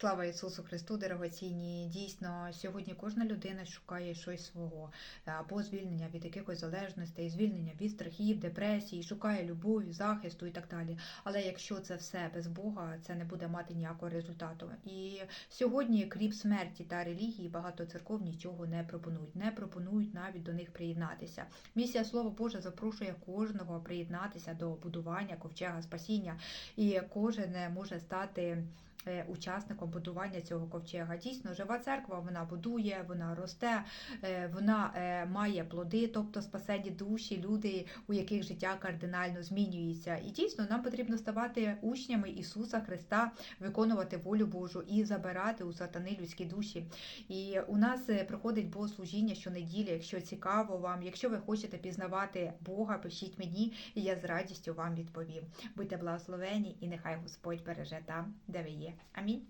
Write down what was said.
Слава Ісусу Христу, дорогоцінні! Дійсно, сьогодні кожна людина шукає щось свого, або звільнення від якихось залежностей, звільнення від страхів, депресій, шукає любові, захисту і так далі. Але якщо це все без Бога, це не буде мати ніякого результату. І сьогодні, крім смерті та релігії, багато церков нічого не пропонують, не пропонують навіть до них приєднатися. Місія Слово Боже запрошує кожного приєднатися до будування ковчега спасіння, і кожен може стати учасником будування цього ковчега. Дійсно, жива церква вона будує, вона росте, е, вона е, має плоди, тобто спасені душі, люди, у яких життя кардинально змінюється. І дійсно нам потрібно ставати учнями Ісуса Христа, виконувати волю Божу і забирати у сатани людські душі. І у нас е, проходить богослужіння щонеділі. Якщо цікаво вам, якщо ви хочете пізнавати Бога, пишіть мені, і я з радістю вам відповім. Будьте благословені, і нехай Господь береже там, де ви є. Amin